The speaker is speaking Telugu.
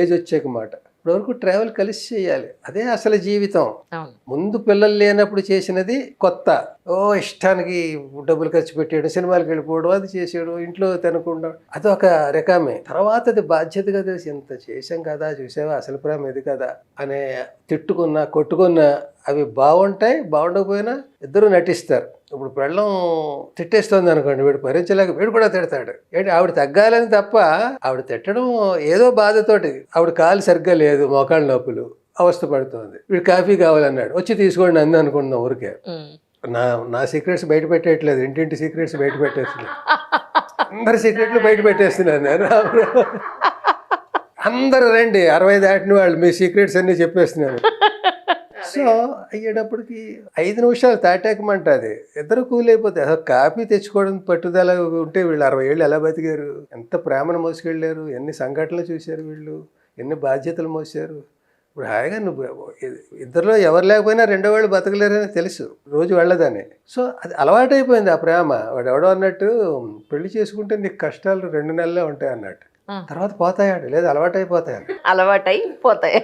ఏజ్ వచ్చాక మాట ఇప్పుడు వరకు ట్రావెల్ కలిసి చేయాలి. అదే అసలు జీవితం. ముందు పిల్లలు లేనప్పుడు చేసినది కొత్త. ఓ ఇష్టానికి డబ్బులు ఖర్చు పెట్టాడు సినిమాలకు వెళ్ళిపోవడం అది చేసాడు ఇంట్లో తినకుండా. అది ఒక రకమే. తర్వాత అది బాధ్యతగా తెలిసి ఇంత చేసాం కదా చూసావా అసలు ప్రేమ ఇది కదా అనే తిట్టుకున్నా కొట్టుకున్నా అవి బాగుంటాయి బాగుండకపోయినా ఇద్దరు నటిస్తారు. ఇప్పుడు పెళ్ళం తిట్టేస్తుంది అనుకోండి వీడు భరించలేక వీడు కూడా తిడతాడు. ఏంటి ఆవిడ తగ్గాలని తప్ప ఆవిడ తిట్టడం ఏదో బాధతోటి ఆవిడ కాలు సరిగ్గా లేదు మోకాళ్ళ నొప్పులు అవస్థ పడుతోంది. వీడు కాఫీ కావాలన్నాడు వచ్చి తీసుకోండి అంది అనుకుంటున్నాం ఊరికే. నా నా సీక్రెట్స్ బయట పెట్టేయట్లేదు. ఇంటింటి సీక్రెట్స్ బయట పెట్టేస్తున్నాను అందరి సీక్రెట్లు బయట పెట్టేస్తున్నాను నేను. అందరు రండి. అరవై దాటిన వాళ్ళు మీ సీక్రెట్స్ అన్నీ చెప్పేస్తున్నాను సో అయ్యేటప్పటికి ఐదు నిమిషాలు తాటాకమంటది ఇద్దరు కూలైపోతే అసలు కాపీ తెచ్చుకోవడం పట్టుదల ఉంటే వీళ్ళు అరవై ఏళ్ళు ఎలా బతికారు? ఎంత ప్రేమను మోసుకెళ్ళారు? ఎన్ని సంఘటనలు చూశారు వీళ్ళు? ఎన్ని బాధ్యతలు మోసారు ఇప్పుడు హాయిగా నువ్వు ఇద్దరిలో ఎవరు లేకపోయినా రెండో వాళ్ళు బతకలేరని తెలుసు. రోజు వెళ్ళదని సో అది అలవాటైపోయింది ఆ ప్రేమ. వాడు ఎవడో అన్నట్టు పెళ్ళి చేసుకుంటే నీకు కష్టాలు రెండు నెలలే ఉంటాయి అన్నట్టు. తర్వాత పోతాయాడు లేదా అలవాటైపోతాయని అలవాటై పోతాయి